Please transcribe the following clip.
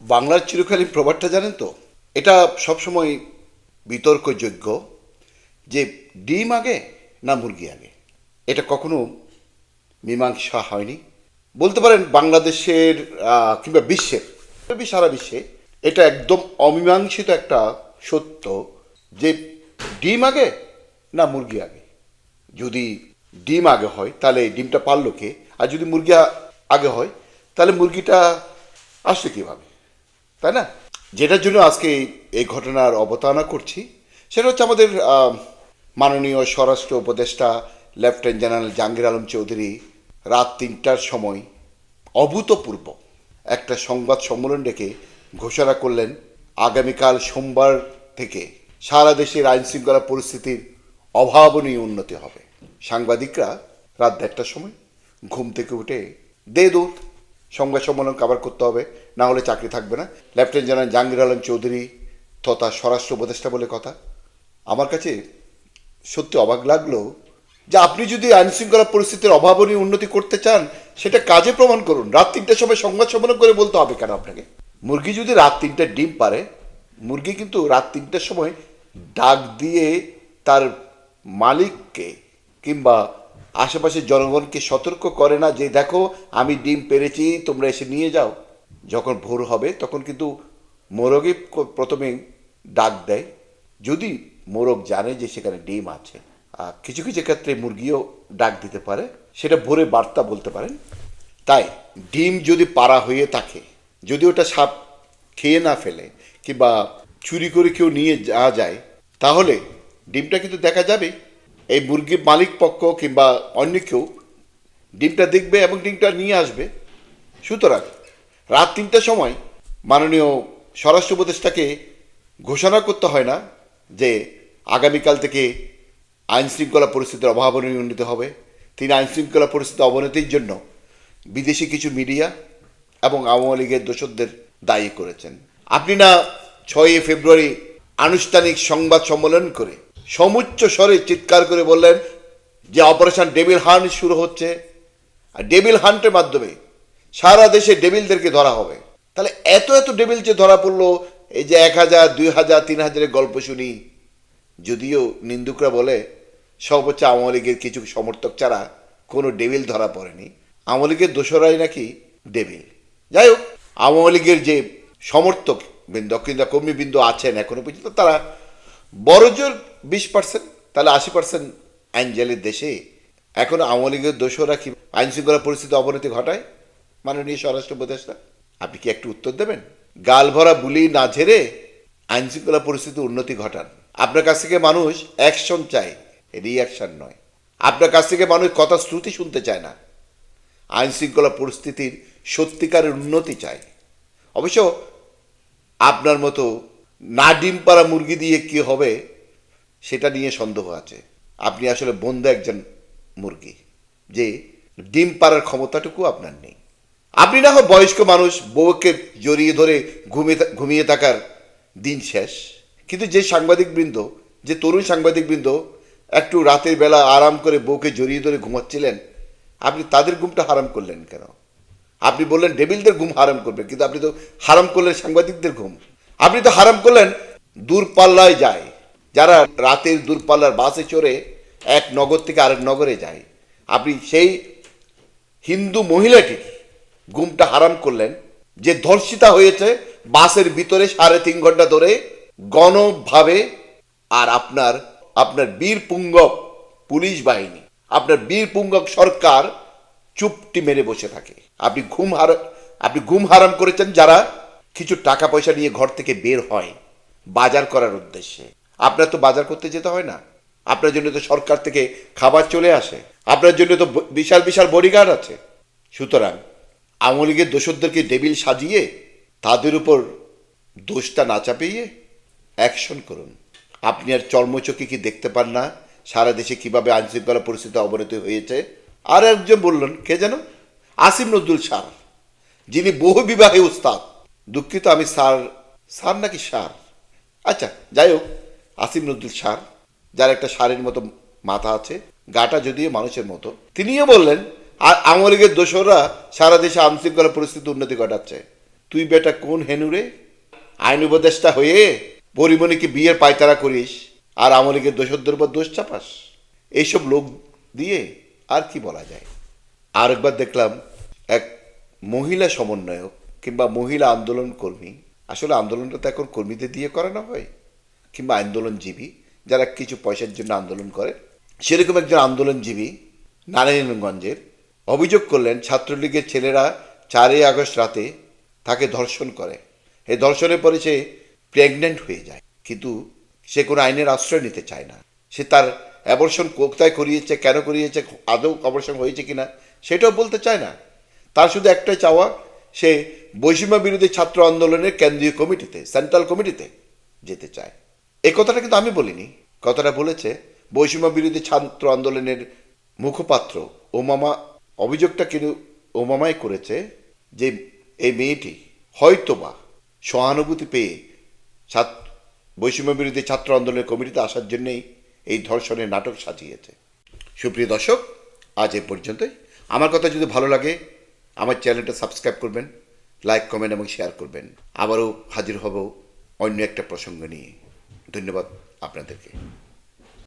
বাংলার চিরকালীন প্রবাদটা জানেন তো? এটা সবসময় বিতর্কযোগ্য যে ডিম আগে না মুরগি আগে। এটা কখনো মীমাংসা হয়নি। বলতে পারেন বাংলাদেশের কিংবা বিশ্বের সারা বিশ্বে এটা একদম অমীমাংসিত একটা সত্য যে ডিম আগে না মুরগি আগে। যদি ডিম আগে হয়, তাহলে ডিমটা পারল কে? আর যদি মুরগি আগে হয়, তাহলে মুরগিটা আসছে কীভাবে? তাই না? যেটার জন্য আজকে এই- ঘটনার অবতারণা করছি, সেটা হচ্ছে আমাদের মাননীয় স্বরাষ্ট্র উপদেষ্টা, লেফটেন্যান্ট জেনারেল জাহাঙ্গীর আলম চৌধুরী, রাত তিনটার সময় অভূতপূর্ব একটা সংবাদ সম্মেলন ডেকে ঘোষণা করলেন, আগামীকাল সোমবার থেকে সারা দেশের আইন শৃঙ্খলা পরিস্থিতির অভাবনীয় উন্নতি হবে। সাংবাদিকরা রাত দেড়টার সময় ঘুম থেকে উঠে দে দৌড় সংবাদ সম্মেলন কাভার করতে হবে, না হলে চাকরি থাকবে না। লেফটেন্যান্ট জেনারেল জাহাঙ্গীর আলম চৌধুরী তথা স্বরাষ্ট্র উপদেষ্টা বলে কথা। আমার কাছে সত্যি অবাক লাগল যে আপনি যদি আইনশৃঙ্খলা পরিস্থিতির অভাবনীয় উন্নতি করতে চান, সেটা কাজে প্রমাণ করুন। রাত তিনটার সময় সংবাদ সম্মেলন করে বলতে হবে কেন আপনাকে? মুরগি যদি রাত তিনটার ডিম পারে, মুরগি কিন্তু রাত তিনটার সময় ডাক দিয়ে তার মালিককে কিংবা আশেপাশের জনগণকে সতর্ক করে না যে, দেখো, আমি ডিম পেরেছি, তোমরা এসে নিয়ে যাও। যখন ভোর হবে, তখন কিন্তু মোরগে ক- প্রথমে ডাক দেয়। যদি মোরগ জানে যে, সেখানে ডিম আছে কিছু কিছু ক্ষেত্রে মুরগিও ডাক দিতে পারে, সেটা ভোরে বার্তা বলতে পারেন। তাই, ডিম যদি পাড়া হয়ে থাকে, যদি ওটা সাপ খেয়ে না ফেলে, কিংবা চুরি করে কেউ নিয়ে যাওয়া যায়, তাহলে ডিমটা কিন্তু দেখা যাবে এই মুরগির মালিক পক্ষ কিংবা অন্য কেউ ডিমটা দেখবে এবং ডিমটা নিয়ে আসবে। সুতরাং রাত তিনটার সময় মাননীয় স্বরাষ্ট্র উপদেষ্টাকে ঘোষণা করতে হয় না যে আগামীকাল থেকে আইন শৃঙ্খলা পরিস্থিতির অভাবনীয় উন্নীত হবে। তিনি আইন শৃঙ্খলা পরিস্থিতির অবনতির জন্য বিদেশি কিছু মিডিয়া এবং আওয়ামী লীগের দোষরদের দায়ী করেছেন। আপনি না ছয়ই ফেব্রুয়ারি আনুষ্ঠানিক সংবাদ সম্মেলন করে সমুচ্চ স্বরে চিৎকার করে বললেন যে অপারেশন ডেভিল হান্ট শুরু হচ্ছে। আর ডেভিল হান্টের মাধ্যমে সারা দেশে ডেভিলদেরকে ধরা হবে। তাহলে এত এত ডেভিল যে ধরা পড়ল, এই যে এক হাজার, দুই হাজার, তিন হাজারের গল্প শুনি। যদিও নিন্দুকরা বলে সব হচ্ছে আওয়ামী লীগের কিছু সমর্থক ছাড়া কোনো ডেভিল ধরা পড়েনি। আওয়ামী লীগের দোসরাই নাকি ডেভিল। যাই হোক, আওয়ামী লীগের যে সমর্থক কিংবা কর্মীবৃন্দ আছেন এখনও পর্যন্ত, তারা বড় জোর বিশ পার্সেন্ট তাহলে আশি পার্সেন্ট আইনজালের দেশে। এখন আওয়ামী লীগের দোষরা কি আইন শৃঙ্খলা পরিস্থিতি অবনতি ঘটায় মাননীয় স্বরাষ্ট্র উপদেষ্টা? আপনি কি একটু উত্তর দেবেন? গাল ভরা বুলি না ঝেড়ে আইন শৃঙ্খলা পরিস্থিতি উন্নতি ঘটান। আপনার কাছ থেকে মানুষ অ্যাকশন চায় রিয়াকশন নয়। আপনার কাছ থেকে মানুষ কথা শ্রুতি শুনতে চায় না। আইন শৃঙ্খলা পরিস্থিতির সত্যিকারের উন্নতি চায়। অবশ্য আপনার মতো না ডিম পাড়া মুরগি দিয়ে কি হবে সেটা নিয়ে সন্দেহ আছে। আপনি আসলে বন্ধু একজন মুরগি, যে ডিম পাড়ার ক্ষমতাটুকু আপনার নেই। আপনি না হয় বয়স্ক মানুষ, বউকে জড়িয়ে ধরে ঘুমিয়ে ঘুমিয়ে থাকার দিন শেষ। কিন্তু যে সাংবাদিকবৃন্দ, যে তরুণ সাংবাদিকবৃন্দ একটু রাতের বেলা আরাম করে বউকে জড়িয়ে ধরে ঘুমাচ্ছিলেন, আপনি তাদের ঘুমটা হারাম করলেন কেন? আপনি বললেন ডেবিলদের ঘুম হারাম করবেন কিন্তু আপনি তো হারাম করলেন সাংবাদিকদের ঘুম। আপনি তো হারাম করলেন দূরপাল্লায় যায়। যারা রাতের দূরপাল্লার বাসে চড়ে এক নগর থেকে আরেক নগরে যায়, আপনি সেই হিন্দু মহিলাটির ঘুমটা হারাম করলেন, যে ধর্ষিতা হয়েছে বাসের ভিতরে সাড়ে তিন ঘণ্টা ধরে গণভাবে, আর আপনার আপনার বীর পুঙ্গব পুলিশ বাহিনী, আপনার বীর পুঙ্গব সরকার চুপটি মেরে বসে থাকে। আপনি ঘুম হার, আপনি ঘুম হারাম করেছেন যারা কিছু টাকা পয়সা নিয়ে ঘর থেকে বের হয়, বাজার করার উদ্দেশ্যে। আপনার তো বাজার করতে যেতে হয় না। আপনার জন্য তো সরকার থেকে খাবার চলে আসে। আপনার জন্য তো বিশাল বিশাল বডিগার্ড আছে। সুতরাং আওয়ামী লীগের দোষরদেরকে ডেবিল সাজিয়ে তাদের উপর দোষটা না চাপিয়ে অ্যাকশন করুন। আপনি আর চর্মচোখে কি দেখতে পান না? সারা দেশে কীভাবে আইনশৃঙ্খলা পরিস্থিতি অবনতি হয়েছে? আর একজন বললেন, কে যেন? আসিম নজরুল স্যার, যিনি বহু বিবাহে উস্তাদ। দুঃখিত, আমি সার সার নাকি সার আচ্ছা যাই হোক আসিম নজরুল সার যার একটা সারের মতো মাথা আছে, গাটা যদিও মানুষের মতো, তিনিও বললেন আর আওয়ামী লীগের দোসররা সারা দেশে আইনশৃঙ্খলা পরিস্থিতি উন্নতি ঘটাচ্ছে। তুই বেটা কোন হেনুরে আইন উপদেষ্টা হয়ে পরিমণিকে বিয়ের পায়তারা করিস? আর আমলিকে দোষদ্দর বা দোষ চাপাস? এইসব লোক দিয়ে আর কি বলা যায়? আর একবার দেখলাম এক মহিলা সমন্বয়ক কিংবা মহিলা আন্দোলন কর্মী, আসলে আন্দোলনটা তো এখন কর্মীদের দিয়ে করানো হয়। কিংবা আন্দোলনজীবী যারা কিছু পয়সার জন্য আন্দোলন করে, সেরকম একজন আন্দোলনজীবী নারায়ণগঞ্জের অভিযোগ করলেন, ছাত্রলীগের ছেলেরা চারই আগস্ট রাতে তাকে ধর্ষণ করে। এই ধর্ষণের পরে সে প্রেগনেন্ট হয়ে যায়, কিন্তু সে কোনো আইনের আশ্রয় নিতে চায় না। সে তার অ্যাবর্ষণ কোথায় করিয়েছে, কেন করিয়েছে, আদৌ অবর্ষণ হয়েছে কিনা, সেটাও বলতে চায় না। তার শুধু একটাই চাওয়া, সে বৈষম্য বিরোধী ছাত্র আন্দোলনের কেন্দ্রীয় কমিটিতে সেন্ট্রাল কমিটিতে যেতে চায়। এই কথাটা কিন্তু আমি বলিনি। কথাটা বলেছে বৈষম্য বিরোধী ছাত্র আন্দোলনের মুখপাত্র ওমামা। অভিযোগটা কিন্তু ওমামাই করেছে যে এই মেয়েটি হয়তোবা সহানুভূতি পেয়ে ছাত্র বৈষম্য বিরোধী ছাত্র আন্দোলনের কমিটিতে আসার জন্যেই এই ধর্ষণের নাটক সাজিয়েছে। সুপ্রিয় দর্শক, আজ এ পর্যন্তই। আমার কথা যদি ভালো লাগে, আমার চ্যানেলটা সাবস্ক্রাইব করবেন, লাইক, কমেন্ট এবং শেয়ার করবেন। আবারও হাজির হব অন্য একটা প্রসঙ্গ নিয়ে। ধন্যবাদ আপনাদেরকে।